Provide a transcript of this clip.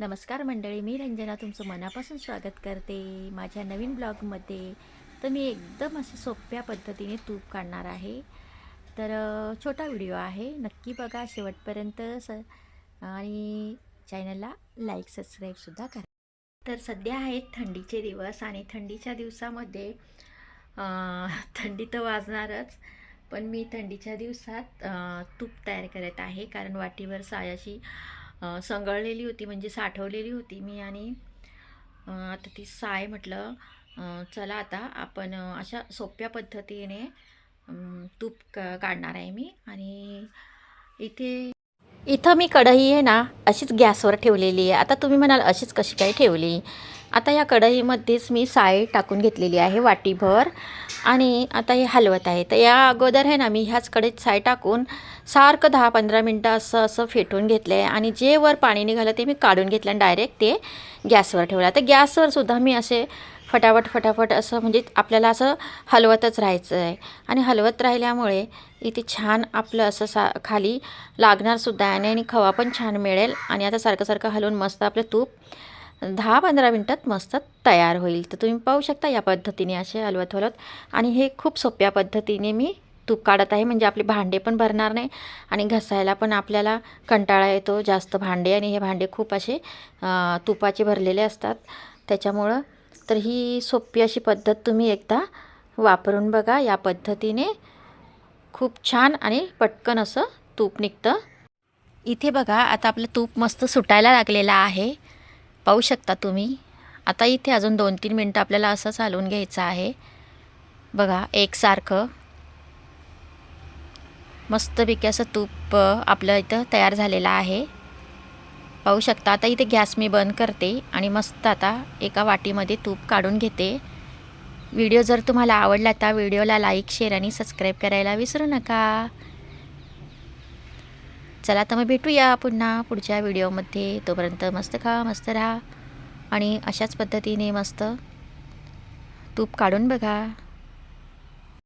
नमस्कार मंडळी मी रंजना तुमचं मनापासून स्वागत करते. माझ्या नवीन ब्लॉगमध्ये तर मी एकदम असं सोप्या पद्धतीने तूप काढणार आहे. तर छोटा व्हिडिओ आहे. नक्की बघा शेवटपर्यंत स आणि चॅनलला लाईक सबस्क्राईबसुद्धा करा. तर सध्या आहेत थंडीचे दिवस आणि थंडीच्या दिवसामध्ये थंडी तर वाजणारच पण मी थंडीच्या दिवसात तूप तयार करत आहे. कारण वाटीवर सायाशी संगळलेली होती म्हणजे साठवलेली होती मी आणि आता ती साय म्हटलं चला आता आपण अशा सोप्या पद्धतीने तूप का काढणार आहे मी आणि इथे इथं मी कढई आहे ना अशीच गॅसवर ठेवलेली आहे. आता तुम्ही म्हणाल अशीच कशी काय ठेवली? आता या कढईमध्येच मी साय टाकून घेतलेली आहे वाटीभर. आणि आता हे हलवत आहे. तर या अगोदर आहे ना मी ह्याच कढईत साय टाकून सारखं दहा पंधरा मिनटं असं असं फेटून घेतलं आहे आणि जे वर पाणी निघालं ते मी काढून घेतलं आणि डायरेक्ट ते गॅसवर ठेवलं. तर गॅसवर सुद्धा मी असे फटाफट फटाफट असं म्हणजे आपल्याला असं हलवतच राहायचं आहे आणि हलवत राहिल्यामुळे इथे छान आपलं असं सा खाली लागणारसुद्धा आहे आणि खवा पण छान मिळेल. आणि आता सारखं सारखं हलवून मस्त आपलं तूप दहा पंधरा मिनटात मस्त तयार होईल. तर तुम्ही पाहू शकता या पद्धतीने असे हलवत हलवत. आणि हे खूप सोप्या पद्धतीने मी तूप काढत आहे. म्हणजे आपले भांडे पण भरणार नाही आणि घसायला पण आपल्याला कंटाळा येतो जास्त भांडे. आणि हे भांडे खूप असे तुपाचे भरलेले असतात. त्याच्यामुळं तर ही सोपी अशी पद्धत तुम्ही एकदा वापरून बघा. या पद्धतीने खूप छान आणि पटकन असं तूप निघतं. इथे बघा आता आपलं तूप मस्त सुटायला लागलेलं आहे. पाहू शकता तुम्ही. आता इथे अजून दोन तीन मिनटं आपल्याला असं चालवून घ्यायचं आहे. बघा एकसारखं मस्तपैकी असं तूप आपलं इथं तयार झालेलं आहे. पाहू शकता आता इथे गॅस मी बंद करते आणि मस्त आता एका वाटीमध्ये तूप काढून घेते. व्हिडिओ जर तुम्हाला आवडला तर व्हिडिओला लाईक शेअर आणि सबस्क्राईब करायला विसरू नका. चला तर मग भेटूया पुन्हा पुढच्या व्हिडिओमध्ये. तोपर्यंत मस्त खा मस्त राहा. आणि अशाच पद्धतीने मस्त तूप काढून बघा.